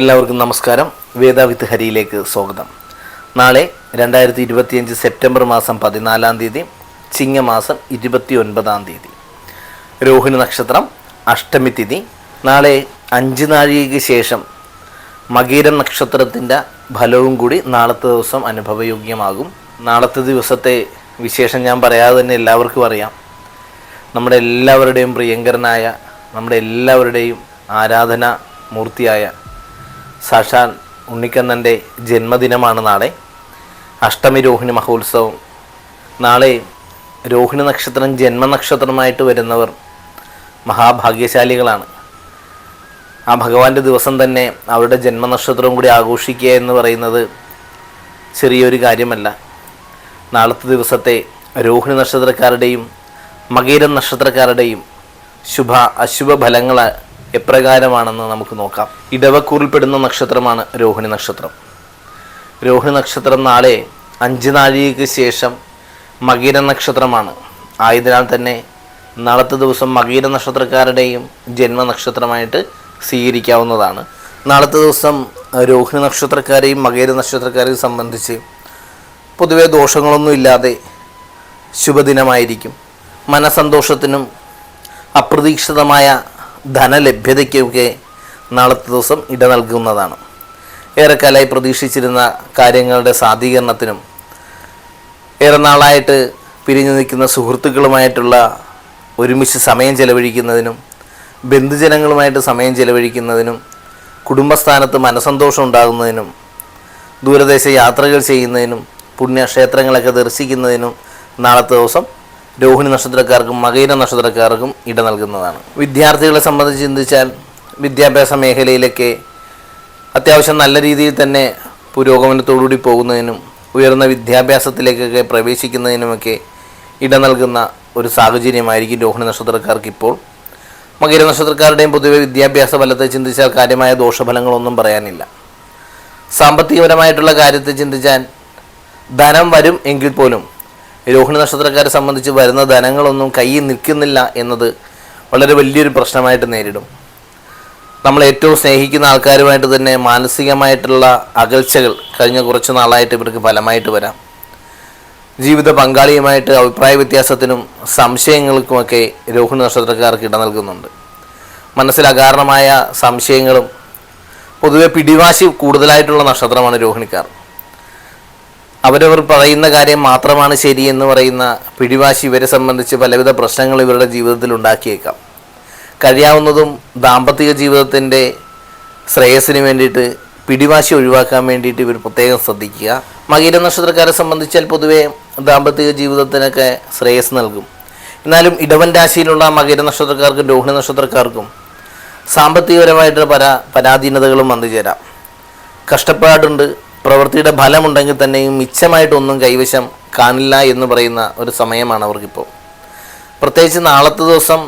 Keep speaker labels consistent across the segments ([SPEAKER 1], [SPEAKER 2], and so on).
[SPEAKER 1] എല്ലാവർക്കും നമസ്കാരം. വേദ വിത്ത് ഹരിയിലേക്ക് സ്വാഗതം. നാളെ രണ്ടായിരത്തി ഇരുപത്തിയഞ്ച് സെപ്റ്റംബർ മാസം പതിനാലാം തീയതി ചിങ്ങമാസം ഇരുപത്തി ഒൻപതാം തീയതി. രോഹിണി നക്ഷത്രം അഷ്ടമി തിഥി. നാളെ അഞ്ച് നാഴികയ്ക്ക് ശേഷം മകീരം നക്ഷത്രത്തിന്റെ ഫലവും കൂടി നാളത്തെ ദിവസം അനുഭവയോഗ്യമാകും. നാളത്തെ ദിവസത്തെ വിശേഷം ഞാൻ പറയാതെ തന്നെ എല്ലാവർക്കും അറിയാം. നമ്മുടെ എല്ലാവരുടെയും പ്രിയങ്കരനായ നമ്മുടെ എല്ലാവരുടെയും ആരാധന മൂർത്തിയായ സാക്ഷാൽ ഉണ്ണിക്കണ്ണന്റെ ജന്മദിനമാണ് നാളെ. അഷ്ടമി രോഹിണി മഹോത്സവം. നാളെ രോഹിണി നക്ഷത്രം ജന്മനക്ഷത്രമായിട്ട് വരുന്നവർ മഹാഭാഗ്യശാലികളാണ്. ആ ഭഗവാന്റെ ദിവസം തന്നെ അവരുടെ ജന്മനക്ഷത്രവും കൂടി ആഘോഷിക്കുക എന്ന് പറയുന്നത് ചെറിയൊരു കാര്യമല്ല. നാളത്തെ ദിവസത്തെ രോഹിണി നക്ഷത്രക്കാരുടെയും മകീരം നക്ഷത്രക്കാരുടെയും ശുഭ അശുഭ ഫലങ്ങൾ എപ്രകാരമാണെന്ന് നമുക്ക് നോക്കാം. ഇടവക്കൂറിൽപ്പെടുന്ന നക്ഷത്രമാണ് രോഹിണി നക്ഷത്രം. രോഹിണി നക്ഷത്രം നാളെ അഞ്ച് നാഴികയ്ക്ക് ശേഷം മകീര നക്ഷത്രമാണ്. ആയതിനാൽ തന്നെ നാളത്തെ ദിവസം മകീര നക്ഷത്രക്കാരുടെയും ജന്മനക്ഷത്രമായിട്ട് സ്വീകരിക്കാവുന്നതാണ്. നാളത്തെ ദിവസം രോഹിണി നക്ഷത്രക്കാരെയും മകീര നക്ഷത്രക്കാരെയും സംബന്ധിച്ച് പൊതുവെ ദോഷങ്ങളൊന്നും ഇല്ലാതെ ശുഭദിനമായിരിക്കും. മനസന്തോഷത്തിനും അപ്രതീക്ഷിതമായ ധനലഭ്യതയ്ക്കൊക്കെ നാളത്തെ ദിവസം ഇട നൽകുന്നതാണ്. ഏറെക്കാലമായി പ്രതീക്ഷിച്ചിരുന്ന കാര്യങ്ങളുടെ സാധീകരണത്തിനും ഏറെ നാളായിട്ട് പിരിഞ്ഞു നിൽക്കുന്ന സുഹൃത്തുക്കളുമായിട്ടുള്ള ഒരുമിച്ച് സമയം ചെലവഴിക്കുന്നതിനും ബന്ധുജനങ്ങളുമായിട്ട് സമയം ചെലവഴിക്കുന്നതിനും കുടുംബസ്ഥാനത്ത് മനസന്തോഷം ഉണ്ടാകുന്നതിനും ദൂരദേശ യാത്രകൾ ചെയ്യുന്നതിനും പുണ്യക്ഷേത്രങ്ങളൊക്കെ ദർശിക്കുന്നതിനും നാളത്തെ ദിവസം രോഹിണി നക്ഷത്രക്കാർക്കും മകൈര നക്ഷത്രക്കാർക്കും ഇട നൽകുന്നതാണ്. വിദ്യാർത്ഥികളെ സംബന്ധിച്ച് ചിന്തിച്ചാൽ വിദ്യാഭ്യാസ മേഖലയിലൊക്കെ അത്യാവശ്യം നല്ല രീതിയിൽ തന്നെ പുരോഗമനത്തോടുകൂടി പോകുന്നതിനും ഉയർന്ന വിദ്യാഭ്യാസത്തിലേക്കൊക്കെ പ്രവേശിക്കുന്നതിനുമൊക്കെ ഇട നൽകുന്ന ഒരു സാഹചര്യമായിരിക്കും രോഹിണി നക്ഷത്രക്കാർക്ക് ഇപ്പോൾ. മകര നക്ഷത്രക്കാരുടെയും പൊതുവെ വിദ്യാഭ്യാസ ഫലത്തെ ചിന്തിച്ചാൽ കാര്യമായ ദോഷഫലങ്ങളൊന്നും പറയാനില്ല. സാമ്പത്തികപരമായിട്ടുള്ള കാര്യത്തെ ചിന്തിച്ചാൽ ധനം വരും എങ്കിൽ പോലും രോഹിണി നക്ഷത്രക്കാരെ സംബന്ധിച്ച് വരുന്ന ധനങ്ങളൊന്നും കയ്യിൽ നിൽക്കുന്നില്ല എന്നത് വളരെ വലിയൊരു പ്രശ്നമായിട്ട് നേരിടും. നമ്മൾ ഏറ്റവും സ്നേഹിക്കുന്ന ആൾക്കാരുമായിട്ട് തന്നെ മാനസികമായിട്ടുള്ള അകൽച്ചകൾ കഴിഞ്ഞ കുറച്ച് നാളായിട്ട് ഇവർക്ക് ഫലമായിട്ട് വരാം. ജീവിത പങ്കാളിയുമായിട്ട് അഭിപ്രായ വ്യത്യാസത്തിനും സംശയങ്ങൾക്കുമൊക്കെ രോഹിണി നക്ഷത്രക്കാർക്ക് ഇട നൽകുന്നുണ്ട്. മനസ്സിൽ അകാരണമായ സംശയങ്ങളും പൊതുവെ പിടിവാശി കൂടുതലായിട്ടുള്ള നക്ഷത്രമാണ് രോഹിണിക്കാർ. അവരവർ പറയുന്ന കാര്യം മാത്രമാണ് ശരി എന്ന് പറയുന്ന പിടിവാശി ഇവരെ സംബന്ധിച്ച് പലവിധ പ്രശ്നങ്ങൾ ഇവരുടെ ജീവിതത്തിൽ ഉണ്ടാക്കിയേക്കാം. കഴിയാവുന്നതും ദാമ്പത്തിക ജീവിതത്തിന്റെ ശ്രേയസ്സിന് വേണ്ടിയിട്ട് പിടിവാശി ഒഴിവാക്കാൻ വേണ്ടിയിട്ട് ഇവർ പ്രത്യേകം ശ്രദ്ധിക്കുക. മകീര നക്ഷത്രക്കാരെ സംബന്ധിച്ചാൽ പൊതുവേ ദാമ്പത്തിക ജീവിതത്തിനൊക്കെ ശ്രേയസ് നൽകും. എന്നാലും ഇടവൻ രാശിയിലുള്ള മകീര നക്ഷത്രക്കാർക്കും രോഹിണി നക്ഷത്രക്കാർക്കും സാമ്പത്തികപരമായിട്ടുള്ള പരാ പരാധീനതകളും വന്നു ചേരാം കഷ്ടപ്പാടുണ്ട് പ്രവൃത്തിയുടെ ഫലമുണ്ടെങ്കിൽ തന്നെയും മിച്ചമായിട്ടൊന്നും കൈവശം കാണില്ല എന്ന് പറയുന്ന ഒരു സമയമാണ് അവർക്കിപ്പോൾ. പ്രത്യേകിച്ച് നാളത്തെ ദിവസം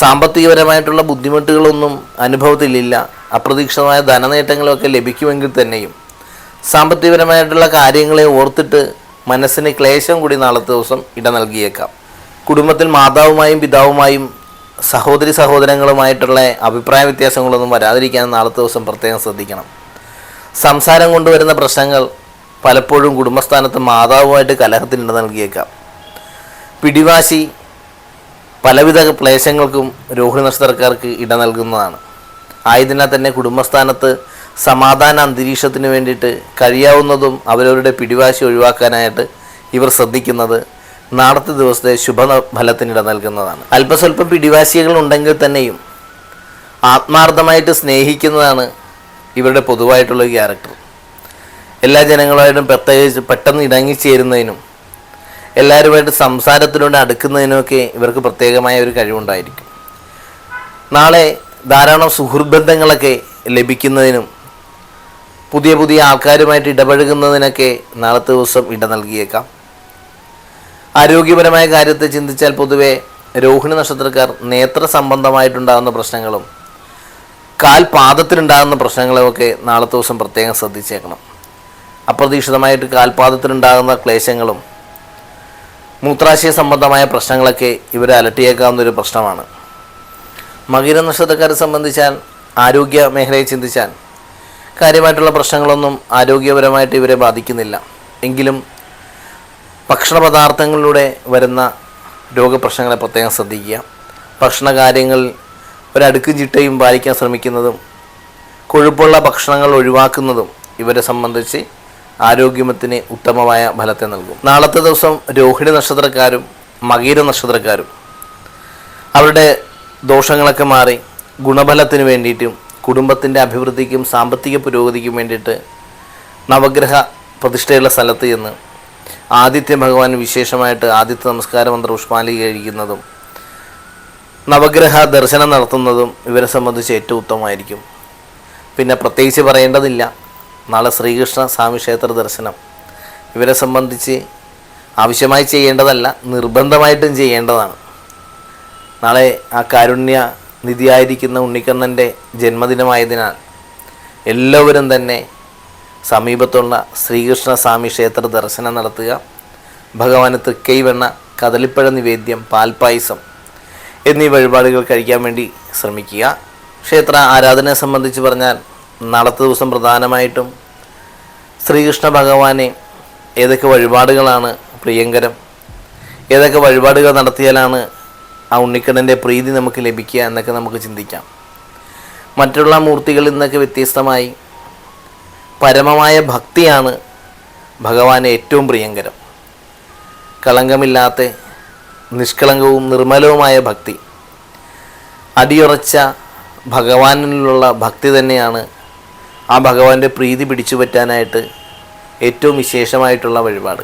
[SPEAKER 1] സാമ്പത്തികപരമായിട്ടുള്ള ബുദ്ധിമുട്ടുകളൊന്നും അനുഭവത്തിലില്ല. അപ്രതീക്ഷിതമായ ധനനേട്ടങ്ങളൊക്കെ ലഭിക്കുമെങ്കിൽ തന്നെയും സാമ്പത്തികപരമായിട്ടുള്ള കാര്യങ്ങളെ ഓർത്തിട്ട് മനസ്സിന് ക്ലേശം കൂടി നാളത്തെ ദിവസം ഇട നൽകിയേക്കാം. കുടുംബത്തിൽ മാതാവുമായും പിതാവുമായും സഹോദരി സഹോദരങ്ങളുമായിട്ടുള്ള അഭിപ്രായ വ്യത്യാസങ്ങളൊന്നും വരാതിരിക്കാൻ നാളത്തെ ദിവസം പ്രത്യേകം ശ്രദ്ധിക്കണം. സംസാരം കൊണ്ടുവരുന്ന പ്രശ്നങ്ങൾ പലപ്പോഴും കുടുംബസ്ഥാനത്ത് മാതാവുമായിട്ട് കലഹത്തിന് ഇട നൽകിയേക്കാം. പിടിവാശി പലവിധ ക്ലേശങ്ങൾക്കും രോഹിണി നക്ഷത്രക്കാർക്ക് ഇട നൽകുന്നതാണ്. ആയതിനാൽ തന്നെ കുടുംബസ്ഥാനത്ത് സമാധാന അന്തരീക്ഷത്തിന് വേണ്ടിയിട്ട് കഴിയാവുന്നതും അവരവരുടെ പിടിവാശി ഒഴിവാക്കാനായിട്ട് ഇവർ ശ്രദ്ധിക്കുന്നത് നാളത്തെ ദിവസത്തെ ശുഭ ഫലത്തിനിട നൽകുന്നതാണ്. അല്പസ്വല്പം പിടിവാശികൾ ഉണ്ടെങ്കിൽ തന്നെയും ആത്മാർത്ഥമായിട്ട് സ്നേഹിക്കുന്നതാണ് ഇവരുടെ പൊതുവായിട്ടുള്ള ക്യാരക്ടർ എല്ലാ ജനങ്ങളുമായിട്ടും പ്രത്യേകിച്ച് പെട്ടെന്ന് ഇണങ്ങിച്ചേരുന്നതിനും എല്ലാവരുമായിട്ട് സംസാരത്തിലൂടെ അടുക്കുന്നതിനുമൊക്കെ ഇവർക്ക് പ്രത്യേകമായ ഒരു കഴിവുണ്ടായിരിക്കും. നാളെ ധാരാളം സുഹൃത് ബന്ധങ്ങളൊക്കെ ലഭിക്കുന്നതിനും പുതിയ പുതിയ ആൾക്കാരുമായിട്ട് ഇടപഴകുന്നതിനൊക്കെ നാളത്തെ ദിവസം ഇട നൽകിയേക്കാം. ആരോഗ്യപരമായ കാര്യത്തെ ചിന്തിച്ചാൽ പൊതുവെ രോഹിണി നക്ഷത്രക്കാർ നേത്ര സംബന്ധമായിട്ടുണ്ടാകുന്ന പ്രശ്നങ്ങളും കാൽപാദത്തിലുണ്ടാകുന്ന പ്രശ്നങ്ങളൊക്കെ നാളത്തെ ദിവസം പ്രത്യേകം ശ്രദ്ധിച്ചേക്കണം. അപ്രതീക്ഷിതമായിട്ട് കാൽപാദത്തിലുണ്ടാകുന്ന ക്ലേശങ്ങളും മൂത്രാശയ സംബന്ധമായ പ്രശ്നങ്ങളൊക്കെ ഇവരെ അലട്ടിയേക്കാവുന്ന ഒരു പ്രശ്നമാണ്. മകിര നക്ഷത്രക്കാരെ സംബന്ധിച്ചാൽ ആരോഗ്യ മേഖലയെ ചിന്തിച്ചാൽ കാര്യമായിട്ടുള്ള പ്രശ്നങ്ങളൊന്നും ആരോഗ്യപരമായിട്ട് ഇവരെ ബാധിക്കുന്നില്ല. എങ്കിലും ഭക്ഷണപദാർത്ഥങ്ങളിലൂടെ വരുന്ന രോഗപ്രശ്നങ്ങളെ പ്രത്യേകം ശ്രദ്ധിക്കുക. ഭക്ഷണ കാര്യങ്ങൾ ഒരടുക്കും ചിട്ടയും പാലിക്കാൻ ശ്രമിക്കുന്നതും കൊഴുപ്പുള്ള ഭക്ഷണങ്ങൾ ഒഴിവാക്കുന്നതും ഇവരെ സംബന്ധിച്ച് ആരോഗ്യമത്തിന് ഉത്തമമായ ഫലത്തെ നൽകും. നാളത്തെ ദിവസം രോഹിണി നക്ഷത്രക്കാരും മകീര നക്ഷത്രക്കാരും അവരുടെ ദോഷങ്ങളൊക്കെ മാറി ഗുണഫലത്തിന് വേണ്ടിയിട്ടും കുടുംബത്തിന്റെ അഭിവൃദ്ധിക്കും സാമ്പത്തിക പുരോഗതിക്കും വേണ്ടിയിട്ട് നവഗ്രഹ പ്രതിഷ്ഠയുള്ള സ്ഥലത്ത് ചെന്ന് ആദിത്യ ഭഗവാൻ വിശേഷമായിട്ട് ആദിത്യ നമസ്കാര മന്ത്ര ഉഷ്മാലി കഴിക്കുന്നതും നവഗ്രഹ ദർശനം നടത്തുന്നതും ഇവരെ സംബന്ധിച്ച് ഏറ്റവും ഉത്തമമായിരിക്കും. പിന്നെ പ്രത്യേകിച്ച് പറയേണ്ടതില്ല. നാളെ ശ്രീകൃഷ്ണ സ്വാമി ക്ഷേത്ര ദർശനം. ഇവരെ സംബന്ധിച്ച് ആവശ്യമായി ചെയ്യേണ്ടതല്ല നിർബന്ധമായിട്ടും ചെയ്യേണ്ടതാണ്. നാളെ ആ കാരുണ്യ നിധിയായിരിക്കുന്ന ഉണ്ണിക്കണ്ണന്റെ ജന്മദിനമായതിനാൽ എല്ലാവരും തന്നെ സമീപത്തുള്ള ശ്രീകൃഷ്ണ സ്വാമി ക്ഷേത്ര ദർശനം നടത്തുക. ഭഗവാന് തൃക്കൈവെണ്ണ കദളിപ്പഴ നിവേദ്യം പാൽപ്പായസം എന്നീ വഴിപാടുകൾ കഴിക്കാൻ വേണ്ടി ശ്രമിക്കുക. ക്ഷേത്ര ആരാധനയെ സംബന്ധിച്ച് പറഞ്ഞാൽ നാളത്തെ ദിവസം പ്രധാനമായിട്ടും ശ്രീകൃഷ്ണ ഭഗവാനെ ഏതൊക്കെ വഴിപാടുകളാണ് പ്രിയങ്കരം ഏതൊക്കെ വഴിപാടുകൾ നടത്തിയാലാണ് ആ ഉണ്ണിക്കണ്ണന്റെ പ്രീതി നമുക്ക് ലഭിക്കുക എന്നൊക്കെ നമുക്ക് ചിന്തിക്കാം. മറ്റുള്ള മൂർത്തികളിൽ നിന്നൊക്കെ വ്യത്യസ്തമായി പരമമായ ഭക്തിയാണ് ഭഗവാന് ഏറ്റവും പ്രിയങ്കരം. കളങ്കമില്ലാത്ത നിഷ്കളങ്കവും നിർമ്മലവുമായ ഭക്തി. അടിയുറച്ച ഭഗവാനിലുള്ള ഭക്തി തന്നെയാണ് ആ ഭഗവാന്റെ പ്രീതി പിടിച്ചു പറ്റാനായിട്ട് ഏറ്റവും വിശേഷമായിട്ടുള്ള വഴിപാട്.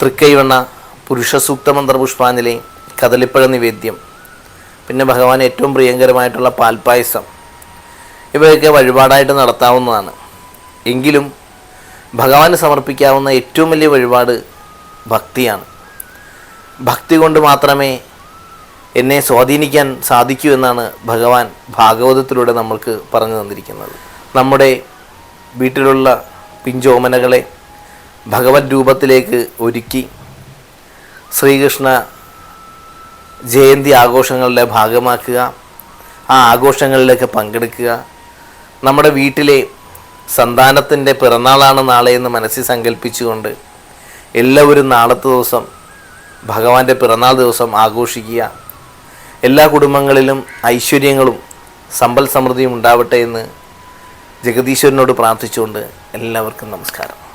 [SPEAKER 1] തൃക്കൈവണ്ണ പുരുഷ സൂക്ത മന്ത്രപുഷ്പാഞ്ജലി കദളിപ്പഴ നിവേദ്യം പിന്നെ ഭഗവാൻ ഏറ്റവും പ്രിയങ്കരമായിട്ടുള്ള പാൽപ്പായസം. ഇവയൊക്കെ വഴിപാടായിട്ട് നടത്താവുന്നതാണ്. എങ്കിലും ഭഗവാന് സമർപ്പിക്കാവുന്ന ഏറ്റവും വലിയ വഴിപാട് ഭക്തിയാണ്. ഭക്തി കൊണ്ട് മാത്രമേ എന്നെ സ്വാധീനിക്കാൻ സാധിക്കൂ എന്നാണ് ഭഗവാൻ ഭാഗവതത്തിലൂടെ നമ്മൾക്ക് പറഞ്ഞു തന്നിരിക്കുന്നത്. നമ്മുടെ വീട്ടിലുള്ള പിഞ്ചോമനകളെ ഭഗവത് രൂപത്തിലേക്ക് ഒരുക്കി ശ്രീകൃഷ്ണ ജയന്തി ആഘോഷങ്ങളുടെ ഭാഗമാക്കുക ആ ആഘോഷങ്ങളിലേക്ക് പങ്കെടുക്കുക. നമ്മുടെ വീട്ടിലെ സന്താനത്തിന്റെ പിറന്നാളാണ് നാളെ മനസ്സിൽ സങ്കല്പിച്ചുകൊണ്ട് എല്ലാവരും നാളത്തെ ദിവസം ഭഗവാന്റെ പിറന്നാൾ ദിവസം ആഘോഷിക്കുക. എല്ലാ കുടുംബങ്ങളിലും ഐശ്വര്യങ്ങളും സമ്പൽ സമൃദ്ധിയും ഉണ്ടാവട്ടെ എന്ന് ജഗദീശ്വരനോട് പ്രാർത്ഥിച്ചുകൊണ്ട് എല്ലാവർക്കും നമസ്കാരം.